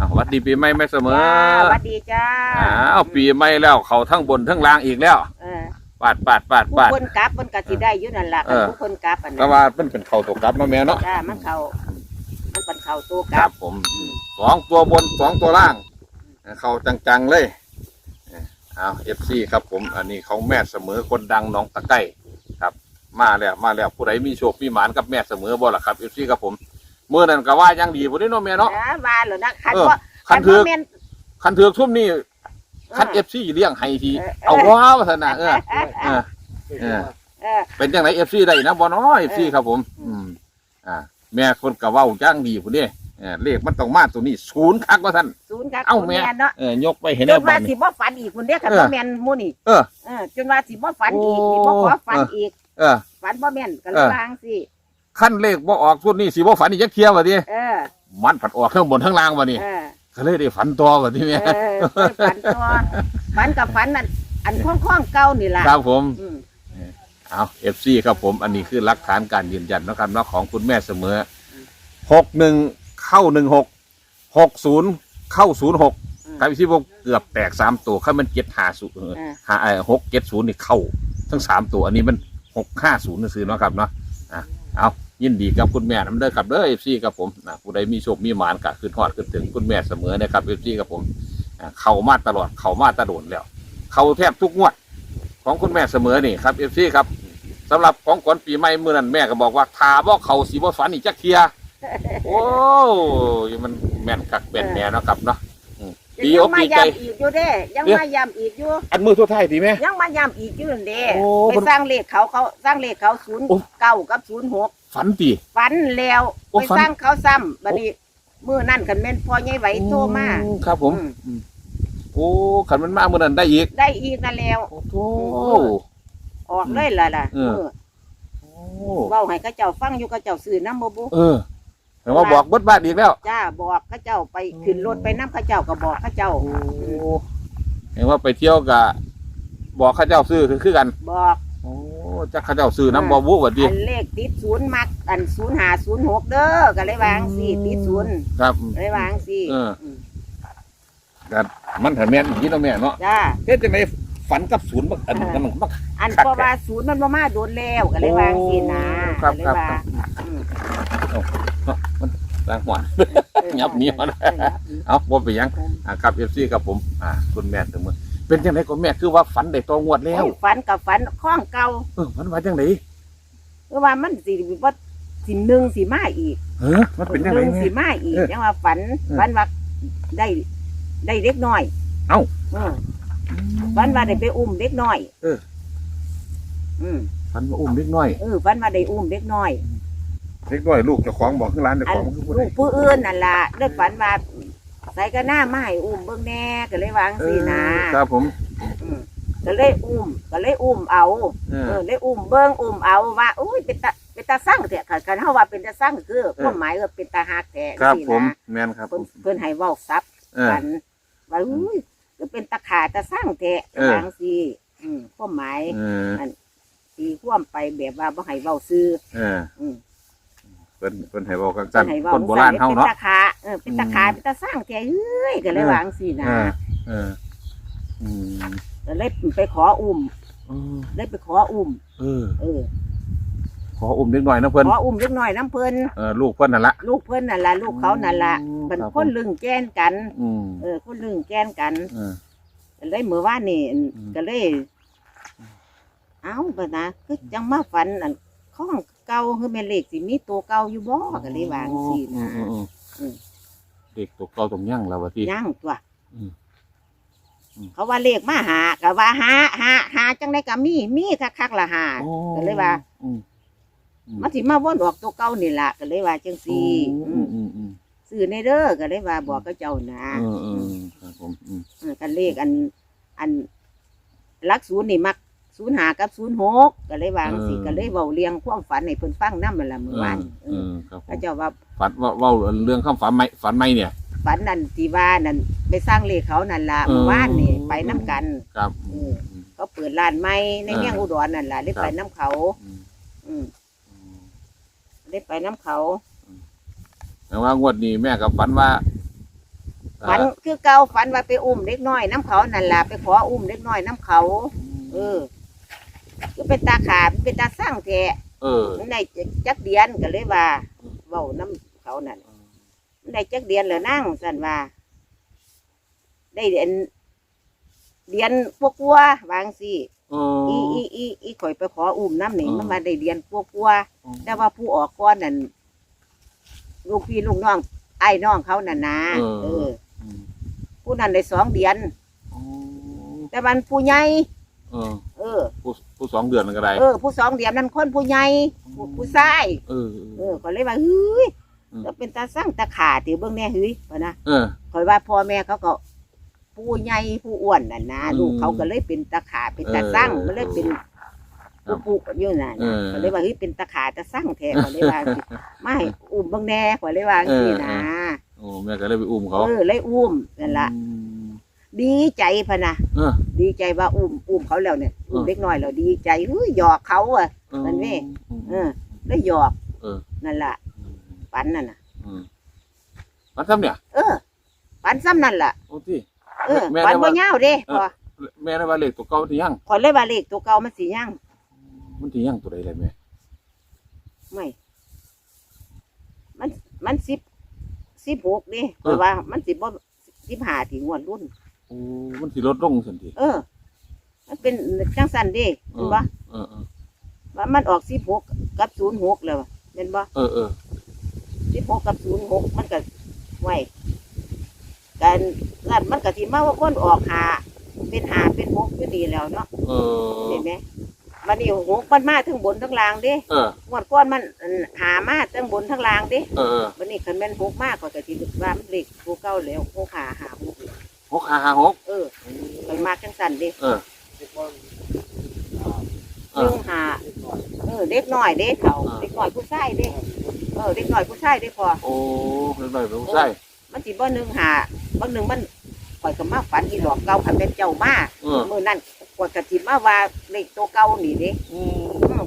อ้าวสวัสดีปีใหม่ไม่เสมอจ้าสวัสดีจ้าอ้าวปีใหม่แล้วเขาทั้งบนทั้งล่างอีกแล้วเออปาดปาดปาดผู้ปาด คนกลับมันก็สิได้อยู่นั่นล่ะเออ ผู้คนกลับอันแต่นั้นว่ามันเป็นเขาตัวกลับมาแม่เนาะจ้ามันเข้ามันเป็นเข้าตัวกคลัรับบผมสองตัวบนสองตัวล่างเขาจังๆเลยเอาเอฟซีครับผม อันนี้เขาแม่เสมอคนดังหน้องตะไก้ครับ มาแล้วมาแล้วผู้ใดมีโชคมีหมานกับแม่เสมอบ่ล่ะครับเอฟซีครับผม เมื่อนั้นก็ว่ายังดีผู้นี้เนาะแม่เนาะ นะว่าแล้วนะคันเออว่าคันถือ ว่าแม่น คันถือกทุ่มนี่คันเอฟซีเลี้ยงให้ทีเออ เอาว้าวสนะเออเออ เออ เออ เป็นจังไหนเอฟซีได้นะบ่น้อเอฟซีครับผม อืมอ่า แม่คนกะเว้าจ้างดีผู้นี้เออเลขมันต้องมาตัวนี้ศูนย์คักว่าท่าน ศูนย์ครับเอ้าศูนย์แม่แม่ นเนาะเออยกไปเห็นจแล้วนบัว่าดสินี้บ่ฝันอีกคนเดียวคันเออบ่แม่นหมู่นี่เออเออจนว่าสิบ่ฝันอีกโอ้ สิบ่ขอฝันเอออีอีกเออ ฝันบ่แม่นก็เลเอยอวางสิ ขั้นเลขบ่ออกชุดนี้สิบ่ฝันอีกจักเที่ยวว่าดิเออมันผัดออกข้างบนข้างล่างว่านี่เออก็เลยได้ฝันตัวว่าที่แม่เออฝันตัวฝันกับฝันนั่นอันข้องๆเก่านี่ล่ะครับผม อืม เอาเอฟซีครับผมอันนี้คือหลักฐานการยืนยันนะครับเนาะของคุณแม่เสมอหกหนึ่งเข้าหนึ่งหกหกศูนย์เข้าศูนย์หกอืมครับพี่พวกเกือบแตกสามตัวข้ามันเจ็ดหาศูนย์เออหาเออหกเจ็ดศูนย์นี่เข้า ทั้งสามตัวอันนี้มันหกห้าศูนย์ซื้อเนาะครับเนาะอะเอา ยินดีกับคุณแม่น้ำเด้อครับเด้อเอฟซีครับผมนะผู้ใดมีโชคมีหมานกะขึ้นฮอดขึ้นถึงคุณแม่เสมอนะครับเอฟซีครับผมอะเข้ามาตลอดเข้ามาตะโดนแล้ว เข้าแทบทุกงวด ของคุณแม่เสมอนี่ครับเอฟซีครับสำหรับของขวัญปีใหม่เมื่อนั้นแม่ก็บอกว่าทาบ่เขาสีบ่ฝันอีกจักเทียโอ้ยมันแม่นคักแม่นแน่เนาะครับเนาะอืมดียัอกงมาดีใจ ย้ำอีกอยู่เด้ ยังเอ๊ะ มาย้ำอีกอยู่ อันมือทั่วไทายดีไหม ยังมาย้ำอีกอยู่นั่นเด้โอ้ไปสร้างเลขเขาเขาสร้างเลขเขาศูนย์โอ้ เก้ากับศูนย์หก ฝันตี ฝันแล้วโอ้ไปฝัน สร้างเขาซ้ำบัดนี้มือนั่นกันแม่นพ่อใหญ่ไหวโทรมาอืครับผมอืมอืมโอ้ขันมันมาเมื่อนั้นได้อีกได้อีกนั่นแล้ว โอ้โห ออกเลยล่ะล่ะเออ เออโอ้เว้าให้เขาเจ้าฟังอยู่เขาเจ้าซื้อน้ำบ่บุเออแต่ว่าบอกเบดบ้านอีกแล้ว จ้าบอกเขาเจ้าไปขึ้นรถไปน้ำเขาเจ้าก็บอกเขาเจ้าโอ้เห็นว่าไปเที่ยวกับบอกข้าเจ้าซื้อคือคือกัน บอกโอ้ จักข้าเจ้าซื้อน้ำบอวุวัดดีอันเลขติดศูนย์มักอันศูนย์หาศูนย์หกเด้อก็เลยวาจั่งสิติดศูนย์ครับ เลยวาจั่งสิเออกันมันถันแม่นอย่างนี้เนาะแม่เนาะจ้า เฮ็ดจังไดฝันกับศูนย์บักอันนั้นมันบัก อันครับเพราะว่าศูนย์มันบ่มาโดนแล้วก็เลยวาจั่งสินะครับก็เลยครับ ว่าครับอืมล้างหัวเออยับหนีมาเออยับหนีเอาบ่ไปนหยังอ่าครับ FC ครับผม อ่าคุณแม่ถึงมือ เป็นจังไดก็แม่คือว่าฝันได้ตัวงวดแล้วโอ้ยฝันกับฝันข้องเก่าเออมันว่าจังไดเพราะว่ามันสิว่าสิหนึ่งสิมาอีกเออมันเป็นจังหไดนึ่งแม่สิมาอีกเออยังว่าฝันเออฝันว่าได้ได้เด็กน้อย เอ้าเออฝันว่าได้ไปอุ้มเด็กน้อย เอออืมฝันว่าอุ้มเด็กน้อยเออฝันว่าได้อุ้มเด็กน้อยเด็กน้อยลูกเจ้าของบอกคือร้านเจ้าอัขนองมันคือผู้ลูใดกผู้อื่นนั่นล่ะได้ฝันว่า ใส่กระหน้ามาให้อุ้มเบิ่งแน่ก็เลยวาจั่งเอสิอนะครับผมอืมก็เลยอุ้มก็เลยอุ้มเอาเอเอออเลยอุ้มเบิ่งอุ้มเอาว่าอุ้ยเป็นตาเป็นตาสั่งเถอะค่ะคันเฮาว่าเป็นตาสั่งคือความหมายก็เป็นตาฮักแท้ครับสิผมนะแม่นครับผเพิ่นมเพิ่นให้เว้าซับเออ กันว่าอุ้ยก็เป็นตาขาตาสั่งแท้เออทางสิอืมความหมายเออตีความไปแบบว่าบ่ให้เว้าซื่อเอออืม เพิ่นเพิ่นให้บอกกันเพิ่นให้เว้าคนโบราณเฮาเนาะเป็นตาขาเออเป็นตาขาเป็นตาสั่งแท้เอ้ยก็เลยว่าจังซี่นะเออเอออืมก็เลยไปขออุ้มเออเลยไปขออุ้มเออ เออ ขออุ้มเด็กน้อยนะเพิ่นขออุ้มเล็กน้อยน้ำเพิ่นเออลูกเพิ่นนั่นละลูกเพิ่นนั่นล่ะลูกเขานั่นล่ะอืมมันครับคนลึงแกนกันอืมเออคนลึงแกนกันเออก็เลยเมื่อวานนี่มก็เลย เอ้าก็นะคือจังมาฝันอันข้อง เก่าคือแม่นเลขสิมีตัวเก่าอยู่บ่ก็เลยวาจังซี่นะอืมอืมอืมเด็กตัวเก่าตรงย่างแล้ววะที่ย่างตัวอืมอืม เขาว่าเลขมาหาก็ว่าหาหาหาจังไดก็มีมีคักๆละหา โอ้ก็เลยว่า อืมอืมันสิมาวนออกตัวเก่านี่ล่ะก็เลยว่าจังซี่อืมอืมอืมซื้อในเด้อก็เลยว่าบอกกับเจ้านะเออเออครับผมอืมเออกันเลขอันอันลักศูนย์นี่มัก ศูนย์หากับศูนย์หกก็เลยวาจังสิก็เลยเว้าเรียงความฝันให้เพิ่นฟังนำมันละมื้อวานเออครับผพระมเจ้าว่าฝันว่าเว่าเรื่องข้ามฝันไม่ฝันไม่เนี่ย ฝันนั่นที่ว่านั่นไปสร้างเลขเขานั่นล่ะเออเมื่อวานนี่ไปน้กันครับเออเขาเปิดร้านใหม่ในเออเมืองอุดรนั่นล่ะได้ครับไปน้เขาอืมอืมได้ไปน้เขาแต่ว่างวดนี้แม่กับฝันว่าฝันคือเก่าฝันว่าไปอุ้มเด็กน้อยน้ำเขานั่นล่ะไปขออุ้มเด็กน้อยน้ำเขา เออ ก็เป็นตาขาดเป็นตาสร้างแท้เออ มันได้จักเดียนก็เลยว่าเว้าน้ำเขานั่นมันได้จักเดียนแล้วนั่งสั่นว่า ได้เดียนเดียนพวกวัววางสิเออีออีอีอีข่อยไปขออุ้มน้ำหนิอืมมันมาได้เดียนพวกวัวแต่ว่าผู้ออกก้อนนั่นลูกพี่ลูกน้องไอ้น้องเขานั่นนะเออผู้นั้นได้สองเดือนแต่มันผู้ใหญ่ เออเออ ผู้ผู้สองเดือนนั่นก็ได้เออ ผู้สองเดือนนั้นคนผู้ใหญ่ผู้ผู้ชาย เออ เออก็เลยว่าเฮ้ยอืมก็เป็นตาสร้างตาขาติเบิ่งแน่เฮ้ยว่านะเออ คอยว่าพ่อแม่เขาก็ผู้ใหญ่ผู้อ้วนน่ะนะอืมลูกเขาก็เลยเป็นตาขาเป็นตาสร้างมันเลยเป็นครับผู้ปุอยู่น่ะเอนะอก็เลยว่าเฮ้ยเป็นตาขาตาสร้างแท้ก็เลยว่าสิไม่อุ้มเบิ่งแน่ก็เลยว่าสินะโอ้แม่ก็เลยไปอุ้มเขาเออเลยอุ้มนั่นล่ะอืม ดีใจพะนะเออ ดีใจว่าอุ้มอุ้มเขาแล้วเนี่ยอุ้มเออเล็กน้อยแล้วดีใจเฮ้ยหยอกเขาอะมันแม่เออแล้วหยอกเออ นั่นล่ะปันนั่นน่ะ อืมมันทำเนี่ยเออ ปันซ้ำนั่นล่ะโอ้ที่ เออแม่ปันได้บ่ว่า ยาวเด้เอพออแม่ได้ว่าเลขตัวเก่าที่ยังขอยเลยว่าเลขตัวเก่ามันสิยังมันที่ยังตัวใดเลยแม่ไม่ มันมันสิบสิบหกเด้เพราะว่า มันสิบ่สิบห้าถึงงวดรุ่น โอ้มันสิลดลงสันทีเออ มันเป็นจังสันเด้เอเห็นอบ่ เออเออว่ามันออกสิบหกกับศูนย์หกแล้วเห็นบ่เออเออสิบหกกับศูนย์หกมันก็ไว้กันนั่นมันก็สิมาว่าคนออกหาเป็นหาเป็นหกอยู่ดีแล้วเนาะเออเห็นไหมมันนี่หกมันมาทั้งบนทั้งล่างเด้เออ งวดก้อนมันอันหามาทั้งบนทั้งล่างเด้เออเออวันนี้คันแม่นหกมากกว่าก็สิว่ามันเล็กหกเก้าแล้วหกหาหาหก หกห้าห้าหกเออไปมากจังสันเด้เออเอหนึ่องหาเออเด็กน้อยเด้เฒ่าอ่าเด็กน้อยผู้ชายเด้เออเด็กน้อยผู้ชายเด้พอโอ้เป็นไรเป็นผู้ชายมันสิบ่หนึ่งหาบางหนึ่งมันข่อยก็มาฝันอีหลอกเก่าคันเป็นเจ้ามาเออมื้อนั้นกว่ากะสิมาว่าเลขตัวเก่านี่เด้อืมอืม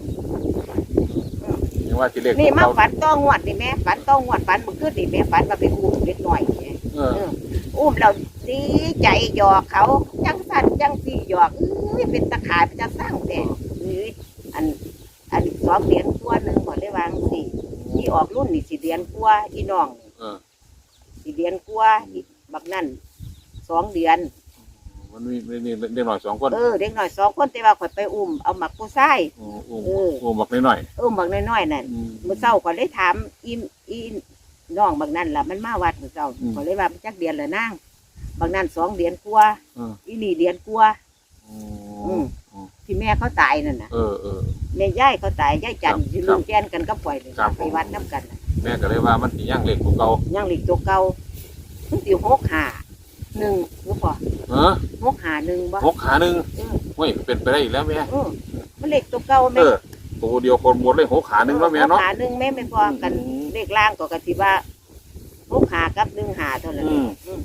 ยังว่าสิเลขนี่ตัวมาเก่าฝันต้องงวดนี่แม่ฝันต้องงวดฝันเมื่อคืนนี่แม่ฝันว่าไปอุ้มเด็กน้อยนี่เอออุ้มเรา ดีใจหยอกเขาจังสันจังสีหยอกเอ้ยเป็นตะขายเป็นจะสร้างแต่เอ้ยอันอันสองเหรียญกว่าหนึ่งหมดเลยวางสิที่ออกรุ่นนี่สิเหรียญกว่าอีน้องเออสิเหรียญกว่าอีบักนั่นสองเดือนมันมีมีมีเด็กหน่อยสองคนเออเด็กหน่อยสองคนแต่ว่าข่อยไปอุ้มเอาหมักผู้ชายโอ้โอ้เออโอ้บอกหน่อยอุ้มบักน้อยๆนั่นๆอืมมื่อเช้าข่อยเลยถามอีอีน้องบักนั่นล่ะมันมาวัดมื่อเช้าอืมข่อยเลยว่ามันจักเดือนละนาง บักนั่นสองเดือนกว่าเอออีนี่เดือนกว่าโอ้อืม โอ้ที่แม่เขาตายนั่นน่ะเออเออ แม่ย่ายเขาตายย่ายจันทร์ครับที่ลุงแกนกันก็ปล่อยเลยครับ ไปวัดน้ำกันน่ะแม่ก็เลยว่ามันสิยังเลขตัวเก่าย่างหลีกตัวเก่ามันติวหกหาหนึ่งรู้ป่ะเออหกหาหนึ่งบ่หกขาหนึ่งเออเฮ้ยเป็นไปได้อีกแล้วแม่เออมันเลขตัวเก่าเอแม่ อตัวเดียวคนหมดเลยหกขาหนึ่งแล้วแม่หเนาะกหาหนึ่งแม่ไม่พอกันอืมเลขล่างก็กะทิว่าหกหากับหนึ่งหาเท่านั้นอืม อืม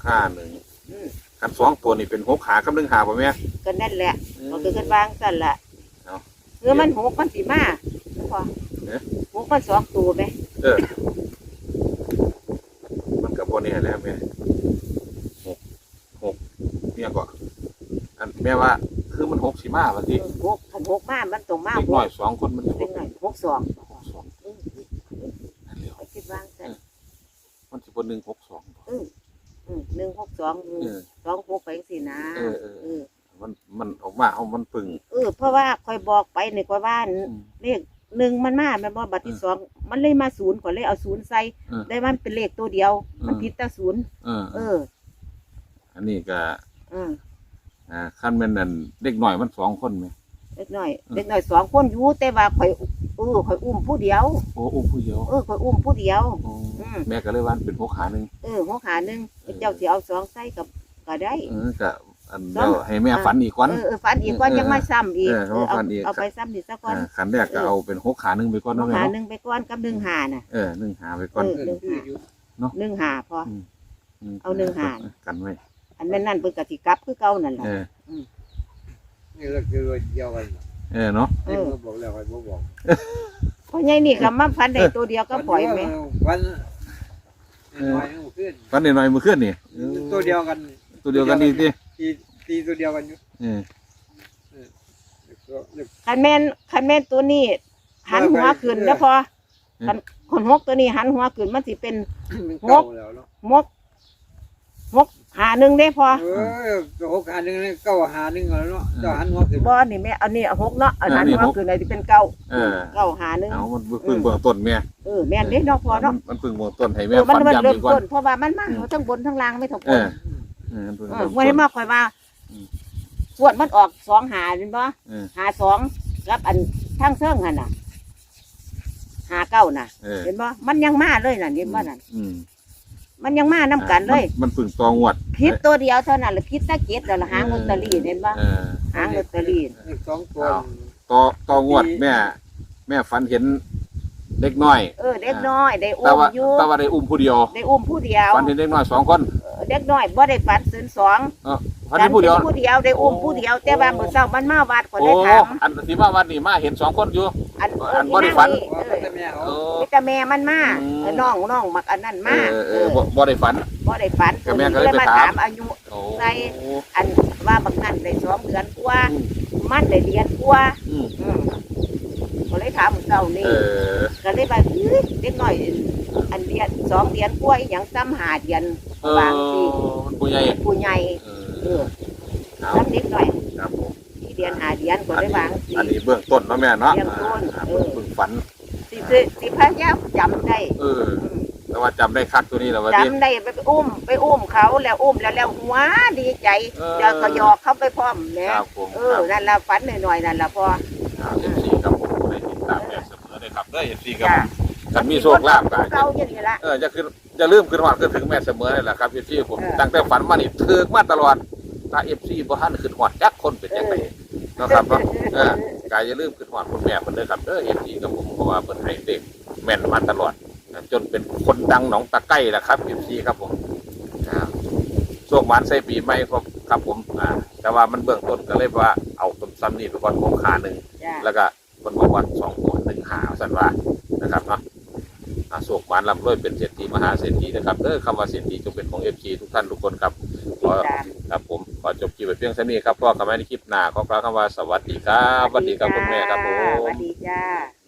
หกขาหนึ่งอืมกันสองตัวนี่เป็นหกขากับหนึ่งขาป่ะแม่ก็นั่นแหละก็คือกันวางสั่นละเอาเออมันหกมันสีมารู้ป่ะเอ๊ะหกมันสองตัวไหมเออ มันกับพวกนี้แหล้วแม่หกหกเนี่ยก็อันแม่ว่า คือมันหกสิมาวันที่เออหกคันหกมามันตรงมาเด็กหน้อกยสองคนมันเล็กหน่อยหกสอง สอง เออ นั่นแหละ ไปคิดวางสั่น มันสิบนหนึ่งหกสอง อืมอืมหนึ่งหก สองอืมเออ สองหกไปสินะเออเออ เออมันมันออกมาเอามันปึงเออ เพราะว่าคอยบอกไปในกว่าบ้านอืม เลขหนึ่งมันมาแม่นบ่บัตรที่สองมันเลยมาศูนย์ก่อนเลยเอาศูนย์ใส่เออได้มันเป็นเลขตัวเดียว มันเออ ผิดแต่ศูนย์เออเอออันนี้ก็เอออ่าขั้นแม่นนั่นเด็กหน่อยมันสองคนไหม เล็กน้อยเออ เล็กน้อยสองคนอยู่แต่ว่าคอยเออคอยอุ้มผู้เดียว โอ้อุ้มผู้เดียวเออคอยอุ้มผู้เดียว โอ้อืม แม่ก็เลยว่าเป็นหกขาหนึ่งเออหัวขาหนึ่ง เจ้าสิเอาสองใส่กับก็ได้เออก็อันเดียวให้แม่ฝันอีกวัน เออเออฝันอีกก่อนเออยังไม่ซ้ำอีกเออเออเอาฝันอีก เอาไปซ้ำอีกสักก่อนอ่าขันแรกก็เออเอาเป็นหกขาหนึ่งไปก่อนหัวเนาะแม่ขาเนาะหนึ่งไปก่อนกับหนึ่งหาน่ะ เออหนึ่งหาไปก่อน เออ หนึ่งหาหนึ่งหาพอ เอาหนึ่งหารกันไว้อันนั้นนั่นเพิ่นกติกลับคือเก่านั่นแหละเออนี่เราคือเดียวกันเออเนาะเอนี่อมันบอกแล้วใครบ่บอกเพราะไงนี่ก็มาพันได้ตัวเดียวก็ปล่อยไหมวัน น้อยๆขึ้นฟันหน่อยๆมือขึ้นนี่ตัวเดียวกันตัวเดียวกันอีกดิตีตีตัวเดียวกันอยู่เออเด็ก คันแม่นคันแม่นตัวนี้ หันหัวขึ้นแล้วพอคันคนหกตัวนี้หันหัวขึ้นมันสิเป็น มันเก่าแล้วเนาะ มก มกหาหนึ่งได้พอเออตัวหกหาหนึ่งเก้าหาหนึ่งแล้วเนาะเจ้าหันหัวขึ้นบ่นี่แม่อันนี้เอาหกเนาะอันหันหัวขึ้นอะไรที่เป็นเก้าเออเก้าหาหนึ่งเอามันเพิ่งเบื้องต้นแม่เออแม่นเด้เนาะพอเนาะมันเพิ่งเบื้องต้นให้เอแม่อมันฟันมันย้ำเริ่มอีกก่อนต้นเพราะว่ามันมาเขาทั้งบนทั้งล่างไม่ถูกเอคนอเออมันเพิ่งเอเริ่อมวันนี้มาคอยว่าอืมส่วนมันออกสองหาเป็นบ่เออหาสองกับอันทั้งเสื่องหันน่ะหาเก้าน่ะเออเห็นบ่มันยังมาเลยน่ะเห็นบ่นั่นอื มมันยังมานํกันเลยมันมันเพิ่งตองวดพิษตัวเดียวเท่านั้นแหละพิษตะเกียบแล้วละหางลอตเตอรี่เห็นบ่เออหางลอตเตอรี่อีกสองตัวต่อต่องวดแม่ แม่ฝันเห็นเด็กน้อย เออเด็กน้อยได้แต่อุ้มว่าอยู่แต่ว่าได้อุ้มผู้เดียวได้อุ้มผู้เดียวฝันเห็นเด็กน้อยสองคนเออเด็กน้อยบ่ได้ฝันศูนย์สองฝันเห็นผู้เดียวผู้เดียวได้อุ้มผู้เดียวแต่ว่ามื้อเช้ามันมาวัดก็โอ้ได้ถามอันที่มาวันนี้มาเห็นสองคนอยู่ อันอันบ่ได้ฝันเอว่าอแต่แม่เขาเออมีแต่แม่มันมาอืม เออน้องน้องมักอันนั้นมาเออเออบ่บ่ได้ฝัน บ่ได้ฝันก็แม่ก็เลยไปมาถามถามอายุ โอ้ใส่ อันว่าบางนั้นได้สองเดือนกว่ามันได้เดือนกว่าอืมอืมก็เลยถามมื้อเช้านี่ เออ ก็เลยว่าเอ้ยเด็กน้อย อันเดือนสองเดือนกว่าอีหยังซ้ำหาเดือนเออวางสิมันผู้ใหญ่ผู้ใหญ่เอเอออเอา ซ้ำเด็กน้อยครับ ผมที่เดือนหาเดือนก็อันได้นี้วางสิ อันนี้เบื้องต้นเนาะแม่เนาะเบื้องต้นอ่าเออเพิ่งฝัน สิสิสิพยายามจำได้เออ อืมแต่ว่าจำได้คักตัวนี้แล้วว่าดิจำได้ไปอุ้ม ไปอุ้มเขาแล้วอุ้มแล้วแล้วหัวดีใจเออ เดี๋ยวก็หยอกเขาไปพร้อมคเนี่ยรับผมเอคอรับนั่นละฝันหน่อยๆนั่นละพอ เอฟซีครับผมได้ติดตามแม่เสมอเลยครับเด้อเอฟซีครับจ้ะ กันมีโชคลาภกันเก่าอย่างนี้ละ เออจะขึ้นจะลืมขึ้นหอดขึ้นถึงแม่เสมอเลยแหละครับเอฟซีผมเออ ตั้งแต่ฝันมานี่ถือมาตลอดถ้าเอฟซีบ่ทันขึ้นหอดจักคนเป็นจังไดเนาะครับเนาะเออกายจะลืมขึ้นหอดคุณแม่เพิ่นเด้อครับเด้อเอฟซีกับผมเพราะว่าเพิ่นให้เด็กแม่นมาตลอดนะจนเป็นคนดังหนองตะไคร้แหละครับเอฟซีครับผมอ่าโชคหมานใส่ปีใหม่ครับครับผมอ่าแต่ว่ามันเบื้องต้นก็เลยว่าเอาต้นซ้ำนี่ไปก่อนของขาหนึ่งจ้ะแล้วก็คนบอกว่าสองคนหนึ่งหาสันว่านะครับเนาะอาโศกหมานลำรวยเป็นเศรษฐีมหาเศรษฐีนะครับเออคำว่าเศรษฐีจงเป็นของเอฟซีทุกท่านทุกคนครับ ขอครับผมขอจบคลิปไปเพียงเท่านี้ครับพ่อคำว่าในคลิปหน้าขอกล่าวคำว่าสวัสดีครับสวัสดีครับคุณแม่ครับผมสวัสดีจ้า